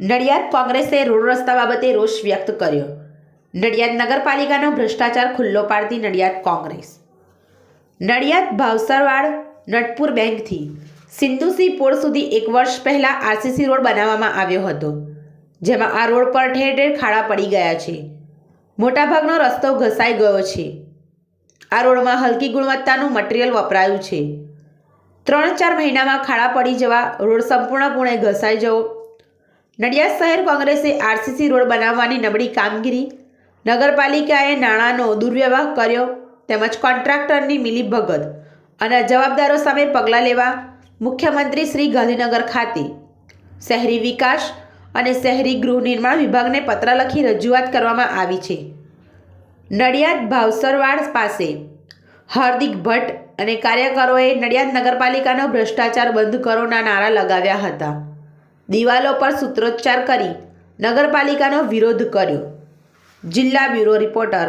નડિયાદ કોંગ્રેસે રોડ રસ્તા બાબતે રોષ વ્યક્ત કર્યો. નડિયાદ નગરપાલિકાનો ભ્રષ્ટાચાર ખુલ્લો પાડતી નડિયાદ કોંગ્રેસ. નડિયાદ ભાવસરવાડ નટપુર બેંકથી સિંધુસી પોળ સુધી એક વર્ષ પહેલાં આરસીસી રોડ બનાવવામાં આવ્યો હતો, જેમાં આ રોડ પર ઠેર ઠેર ખાડા પડી ગયા છે. મોટાભાગનો રસ્તો ઘસાઈ ગયો છે. આ રોડમાં હલકી ગુણવત્તાનું મટીરિયલ વપરાયું છે. ત્રણ ચાર મહિનામાં ખાડા પડી જવા રોડ સંપૂર્ણપણે ઘસાઈ જવો નડિયાદ શહેર કોંગ્રેસે આરસીસી રોડ બનાવવાની નબળી કામગીરી. નગરપાલિકાએ નાણાંનો દુર્વ્યવહાર કર્યો તેમજ કોન્ટ્રાક્ટરની મિલીભગત અને જવાબદારો સામે પગલાં લેવા મુખ્યમંત્રી શ્રી ગાંધીનગર ખાતે શહેરી વિકાસ અને શહેરી ગૃહ નિર્માણ વિભાગને પત્ર લખી રજૂઆત કરવામાં આવી છે. નડિયાદ ભાવસરવાડ પાસે હાર્દિક ભટ્ટ અને કાર્યકરોએ નડિયાદ નગરપાલિકાનો ભ્રષ્ટાચાર બંધ કરોના નારા લગાવ્યા હતા. દિવાલો પર સૂત્રોચ્ચાર કરી નગરપાલિકાનો વિરોધ કર્યો. જિલ્લા બ્યુરો રિપોર્ટર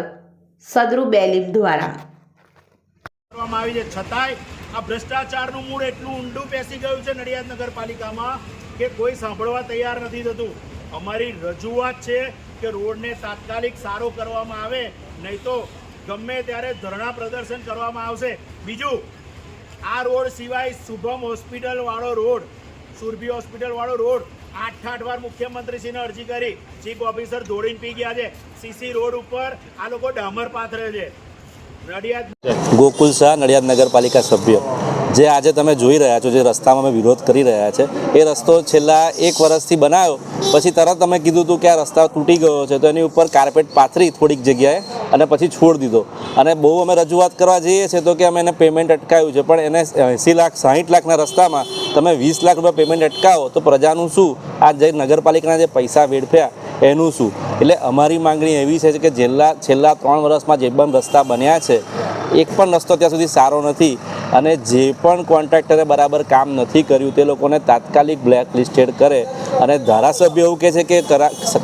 સદરુ બેલીમ દ્વારા. કરવામાં આવી છે. છતાંય આ ભ્રષ્ટાચારનું મૂળ એટલું ઊંડું બેસી ગયું છે નડિયાદ નગરપાલિકામાં કે કોઈ સાંભળવા તૈયાર નથી થતું. અમારી રજૂઆત છે કે રોડને તાત્કાલિક સારો કરવામાં આવે, નહીં તો ગમે ત્યારે ધરણા પ્રદર્શન કરવામાં આવશે. બીજું, આ રોડ સિવાય શુભમ હોસ્પિટલ વાળો રોડ સુરભી હોસ્પિટલ વાળો રોડ. આઠ આઠ વાર મુખ્યમંત્રીશ્રીને અરજી કરી. ચીફ ઓફિસર દોડીને પી ગયા છે. સીસી રોડ ઉપર આ લોકો ડામર પાથરે છે. નડિયાદ ગોકુલ શાહ, નડિયાદ નગરપાલિકા સભ્ય. જે આજે તમે જોઈ રહ્યા છો, જે રસ્તામાં અમે વિરોધ કરી રહ્યા છે, એ રસ્તો છેલ્લા એક વર્ષથી બનાવ્યો પછી તરત તમે કીધું હતું કે આ રસ્તા તૂટી ગયો છે, તો એની ઉપર કાર્પેટ પાથરી થોડીક જગ્યાએ અને પછી છોડ દીધો. અને બહુ અમે રજૂઆત કરવા જઈએ છીએ તો કે અમે એને પેમેન્ટ અટકાવ્યું છે. પણ એને એંસી લાખ, સાહીઠ લાખના રસ્તામાં તમે વીસ લાખ રૂપિયા પેમેન્ટ અટકાવો તો પ્રજાનું શું? આ જે નગરપાલિકાના જે પૈસા વેડફ્યા, એનું શું? એટલે અમારી માંગણી એવી છે કે છેલ્લા છેલ્લા ત્રણ વર્ષમાં જે પણ રસ્તા બન્યા છે, એક પણ રસ્તો ત્યાં સુધી સારો નથી. અને જે પણ કોન્ટ્રાક્ટરે બરાબર કામ નથી કર્યું તે લોકોને તાત્કાલિક બ્લેક લિસ્ટેડ કરે. અને ધારાસભ્ય એવું કહે છે કે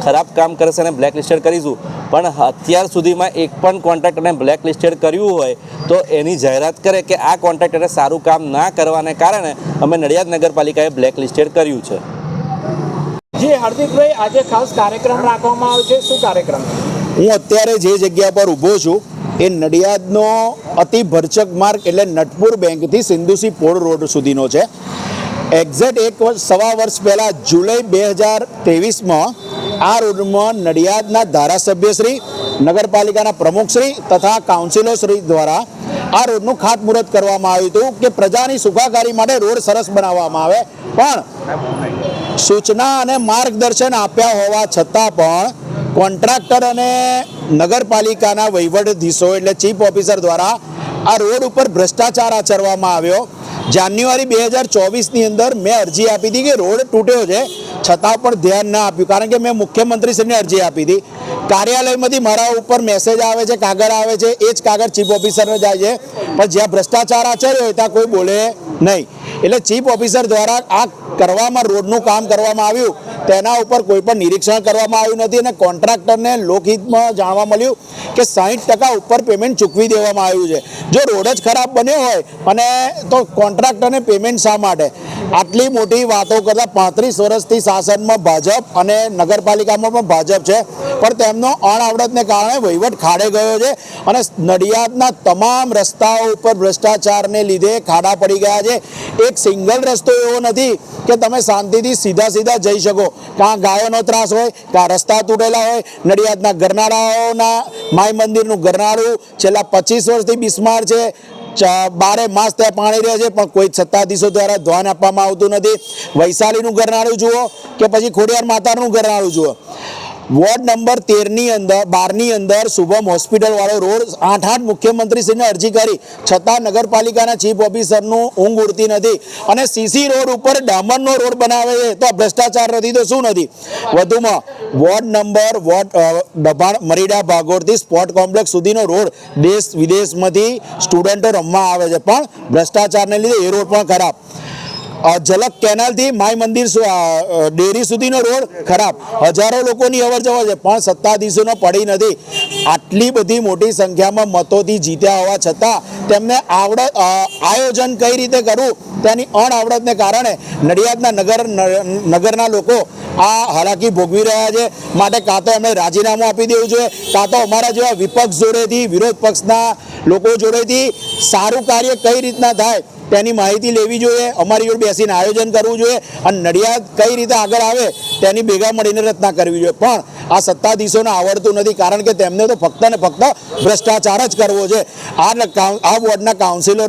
ખરાબ કામ કરશે અને બ્લેક લિસ્ટેડ કરીશું. પણ અત્યાર સુધીમાં એક પણ કોન્ટ્રાક્ટરને બ્લેક લિસ્ટેડ કર્યું હોય તો એની જાહેરાત કરે કે આ કોન્ટ્રાક્ટરે સારું કામ ના કરવાને કારણે અમે નડિયાદ નગરપાલિકાએ બ્લેક લિસ્ટેડ કર્યું છે. જી હાર્દિકભાઈ આજે ખાસ કાર્યક્રમ રાખવામાં આવ્યો છે. શું કાર્યક્રમ? હું અત્યારે જે જગ્યા પર ઊભો છું એ નડિયાદનો અતિ ભરચક માર્ગ એટલે નટપુર બેંકથી સિંધુસી પોળ રોડ સુધીનો છે. એક્ઝેક્ટ એક સવા વર્ષ પહેલાં જુલાઈ બે હજાર ત્રેવીસમાં આ રોડમાં નડિયાદના ધારાસભ્યશ્રી, નગરપાલિકાના પ્રમુખશ્રી તથા કાઉન્સિલરશ્રી દ્વારા આ રોડનું ખાતમુહૂર્ત કરવામાં આવ્યું હતું કે પ્રજાની સુખાકારી માટે રોડ સરસ બનાવવામાં આવે. પણ સૂચના અને માર્ગદર્શન આપ્યા હોવા છતાં પણ કોન્ટ્રાક્ટર અને નગરપાલિકાના વહીવટધીશો એટલે ચીફ ઓફિસર દ્વારા આ રોડ ઉપર ભ્રષ્ટાચાર આચરવામાં આવ્યો. જાન્યુઆરી બે હજાર ચોવીસની અંદર મેં અરજી આપી હતી કે રોડ તૂટ્યો છે, છતાં પણ ધ્યાન ના આપ્યું. કારણ કે મેં મુખ્યમંત્રીશ્રીને અરજી આપી હતી. કાર્યાલયમાંથી મારા ઉપર મેસેજ આવે છે, કાગળ આવે છે, એ જ કાગળ ચીફ ઓફિસરને જાય છે. પણ જ્યાં ભ્રષ્ટાચાર આચર્યો હોય ત્યાં કોઈ બોલે નહીં. એટલે ચીફ ઓફિસર દ્વારા આ કરવામાં રોડનું કામ કરવામાં આવ્યું. તેના ઉપર કોઈ પણ નિરીક્ષણ કરવામાં આવ્યું નથી અને કોન્ટ્રાક્ટરને લોકહિતમાં જાણવા મળ્યું કે સાહીઠ ટકા ઉપર પેમેન્ટ ચૂકવી દેવામાં આવ્યું છે. જો રોડ જ ખરાબ બન્યો હોય અને તો કોન્ટ્રાક્ટરને પેમેન્ટ શા માટે? આટલી મોટી વાતો કરતાં પાંત્રીસ વર્ષથી શાસનમાં ભાજપ અને નગરપાલિકામાં પણ ભાજપ છે. પણ તેમનો અણઆવડતને કારણે વહીવટ ખાડે ગયો છે અને નડિયાદના તમામ રસ્તાઓ ઉપર ભ્રષ્ટાચારને લીધે ખાડા પડી ગયા છે. એક સિંગલ રસ્તો એવો નથી કે તમે શાંતિથી સીધા સીધા જઈ શકો. કાં ગાયોનો ત્રાસ હોય, કાં રસ્તા તૂટેલા હોય. નડિયાદના ગરનાળાઓના માય મંદિરનું ગરનાળું છેલ્લા પચીસ વર્ષથી બિસ્માર છે. બારે માસ ત્યાં પાણી રહે છે, પણ કોઈ સત્તાધીશો દ્વારા ધ્યાન આપવામાં આવતું નથી. વૈશાલીનું ઘરનાળું જુઓ કે પછી ખોડિયાર માતાનું ઘરનાળું જુઓ. વોર્ડ નંબર તેરની અંદર બારની અંદર શુભમ હોસ્પિટલવાળો રોડ આઠ આઠ મુખ્યમંત્રીશ્રીને અરજી કરી. છતાં નગરપાલિકાના ચીફ ઓફિસરનું ઊંઘ ઉડતી નથી અને સીસી રોડ ઉપર ડામરનો રોડ બનાવે છે. તો ભ્રષ્ટાચાર નથી તો શું નથી? વધુમાં વોર્ડ નંબર વોર્ડ અ, મરીડા ભાગોળથી સ્પોર્ટ કોમ્પ્લેક્સ સુધીનો રોડ દેશ વિદેશમાંથી સ્ટુડન્ટો રમવા આવે છે. પણ ભ્રષ્ટાચારને લીધે એ રોડ પણ ખરાબ. ઝલક કેનાલથી માય મંદિર ડેરી સુધીનો રોડ ખરાબ. હજારો લોકોની અવર જવર છે, પણ સત્તાધીશોને પડી નથી. આટલી બધી મોટી સંખ્યામાં મતોથી જીત્યા હોવા છતાં તેમને આવડત આયોજન કઈ રીતે કરવું તેની અણઆવડતને કારણે નડિયાદના નગર નગરના લોકો આ હાલાકી ભોગવી રહ્યા છે. માટે કાં તો એમણે રાજીનામું આપી દેવું જોઈએ, કાં તો અમારા જેવા વિપક્ષ જોડેથી, વિરોધ પક્ષના લોકો જોડેથી સારું કાર્ય કઈ રીતના થાય તેની માહિતી લેવી જોઈએ, અમારી જોડે બેસીને આયોજન કરવું જોઈએ અને નડિયાદ કઈ રીતે આગળ આવે તેની ભેગા મળીને રચના કરવી જોઈએ. પણ આ સત્તાધીશોને આવડતું નથી, કારણ કે તેમને તો ફક્ત ને ફક્ત ભ્રષ્ટાચાર જ કરવો છે. આ આ વોર્ડના કાઉન્સિલરો